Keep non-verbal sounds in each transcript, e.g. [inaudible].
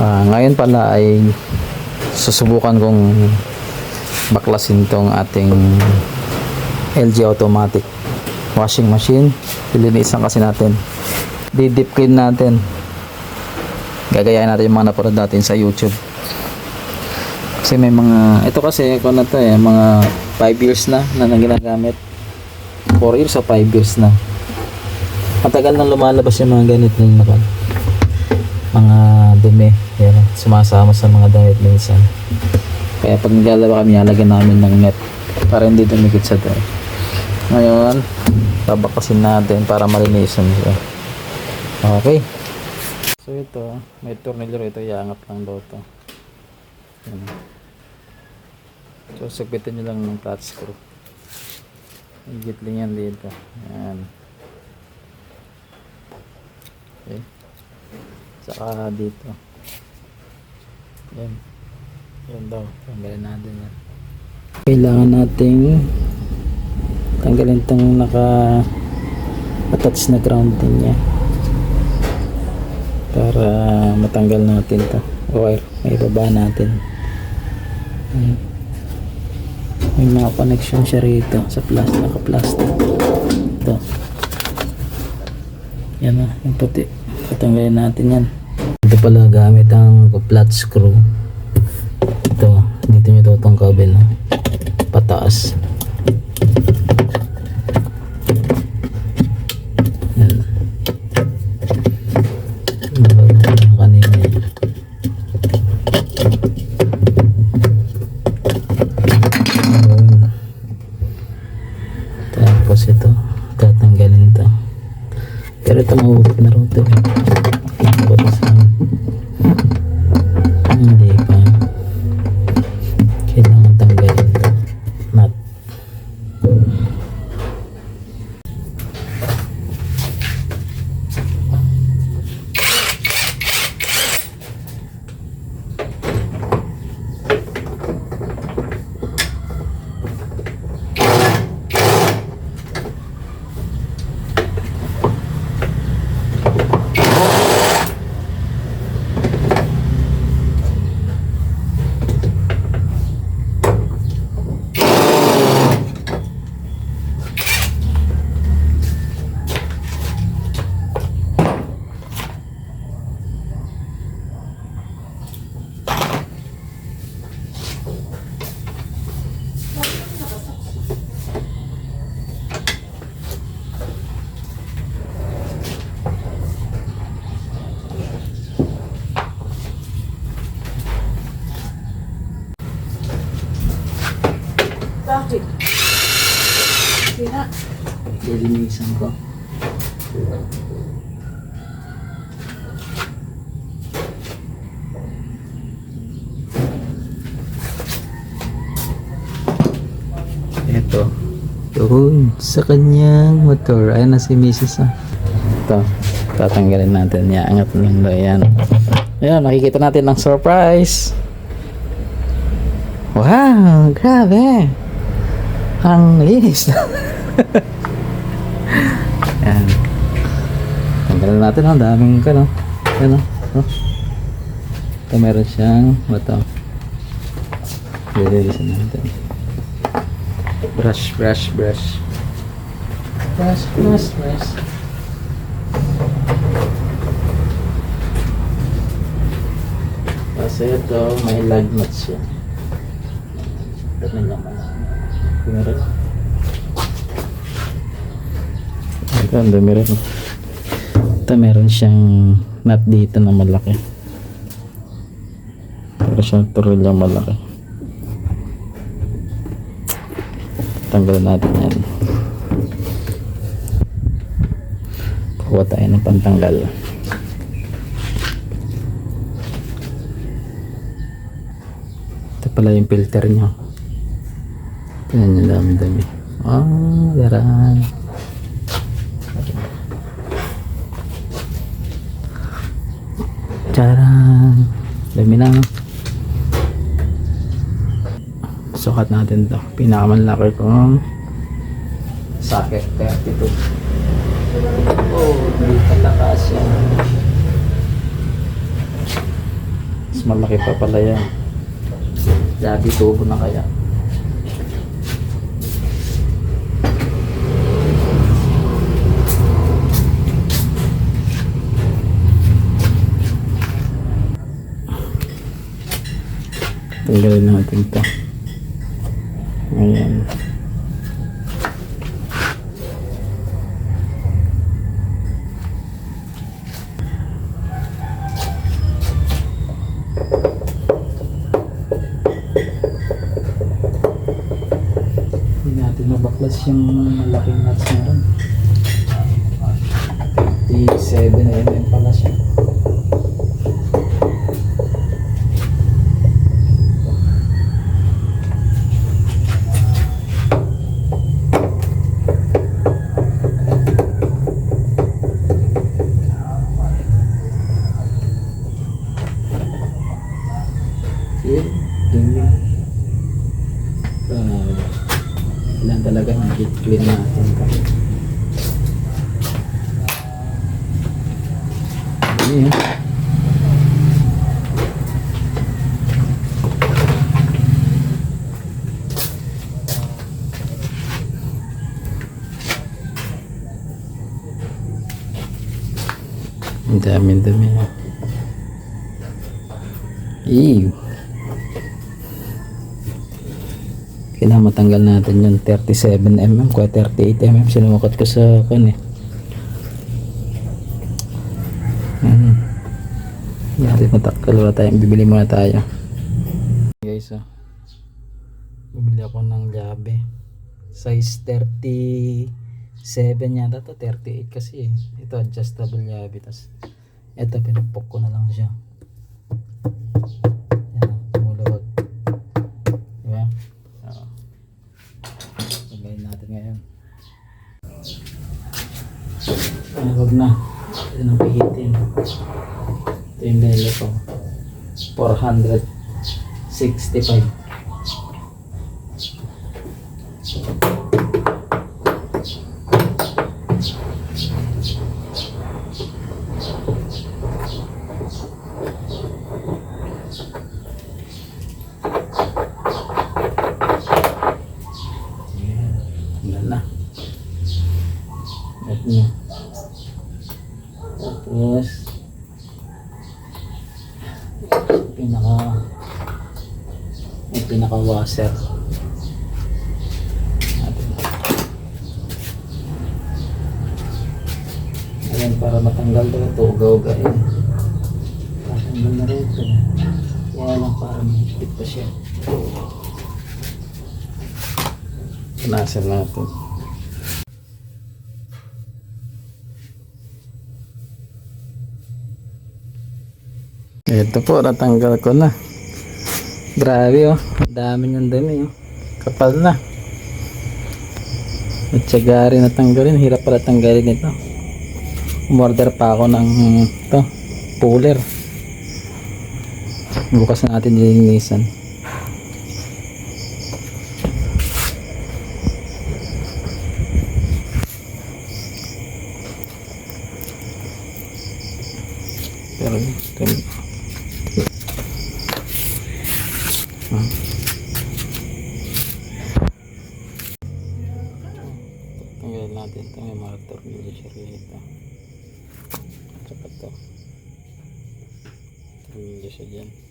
Ah, ngayon pala ay susubukan kong baklasin tong ating LG automatic washing machine. Lilinisan kasi natin. Di-deep clean natin. Gagayahin natin yung mga napanood natin sa YouTube. Kasi may mga, ito kasi, kung na to eh, mga 5 years na na nang ginagamit. 4 years o 5 years na. Matagal nang lumalabas yung mga ganito yung nakon. Mga dumi. Yan, sumasama sa mga damit minsan. Kaya pag naglalaba kami, nalagyan namin ng net para hindi dumikit sa damit. Ngayon, babakasin natin para malinisan siya. Okay. So ito, may tornilyo ito, iangat lang daw ito. Yan. So, sagpitin nyo lang ng flat screw. Higit lang yan dito. Yan. Okay. Saka dito. Yan. Yan daw. Tanggalin natin yan. Kailangan nating tanggalin itong naka attach na grounding niya para matanggal natin to wire may baba natin may mga connection siya rito sa plastic naka plastic ito yan na yung puti patanggalin natin yan ito pala gamit ang flat screw ito dito nyo tutungkabin no? pataas yan Nabag ko kanina eh. Ayun. Tapos ito, tatanggalin ito. Pero ito mahuhulog na rin ito. Ito pa sa Hindi pa. Kailangan tanggalin ito. Nut. Bakit? Sira. Lilinisan ko. Ito. Doon sa kanyang motor. Ayan na si Mrs. Ah. Ito. Tatanggalin natin. Iangat lang daw. Ayan. Makikita natin ang surprise. Wow! Grabe! Ang linis. [laughs] Ayan. Tanggalin natin. Ang daming ka, no? Ayan, no? Oh. Ito meron siyang ito. Lililisan natin. Brush, brush, brush. Brush, brush, brush. Kasi ito, may lag nuts siya. Na naman. Meron. Ito, ang dami rin. Ito, meron siyang nut dito na malaki. Meron siyang turulyang malaki. Tanggalin natin yan. Kuha tayo ng pantanggal. Ito pala yung filter niya. Tingnan niyo dami-dami. Ah, daran. Charan. Dami na. Sukat natin to. Pinakamalaki kong socket 32. Oh, hindi patakas yan. Mas malaki pa pala yan. Labi tubo na kaya. Tanggalin natin to. Ayan. Hindi natin mabaklas yung malaking nuts na ron. 37 mm pala siya. Yun, dumi. Ah, ilan talaga yung clean natin eh. Ang dami dami. Ew. Kailangan matanggal natin yung 37mm kaya 38mm sinumukot ko sa kan eh. Hmm. Hindi natin matanggal wala tayong bibili muna tayo. Guys ah. Bumili ako ng labi. Size 37 yata to 38 kasi eh. Ito adjustable labi tas ito pinupok ko na lang siya. Wag na. Ito nang pihitin. Ito yung lelo ko. 465. Yan na. At nyo. Tapos, pinaka, yung pinaka washer. Ayan, para matanggal daw ito, ugaw-ugain. Tatanggal na rin ito. Kaya lang para mahigpit pa siya. Punasan natin. Ito po, natanggal ko na. Grabe oh, dami niyang dami oh. Kapal na. At syaga rin natanggalin, hirap pala tanggalin ito. Umorder pa ako ng to, puller. Bukas na natin nilinisan. Pero ito, Ah. Tanggalin natin ito. May mga tornilyo siya rito. Tsaka ito. Tornilyo siya dyan.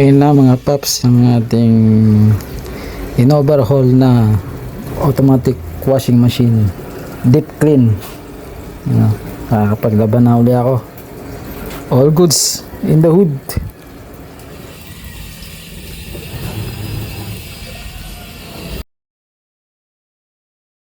Okay na mga paps ang ating in-overhaul na automatic washing machine. Deep clean. Ano, nakakapaglaban na uli ako. All goods in the hood.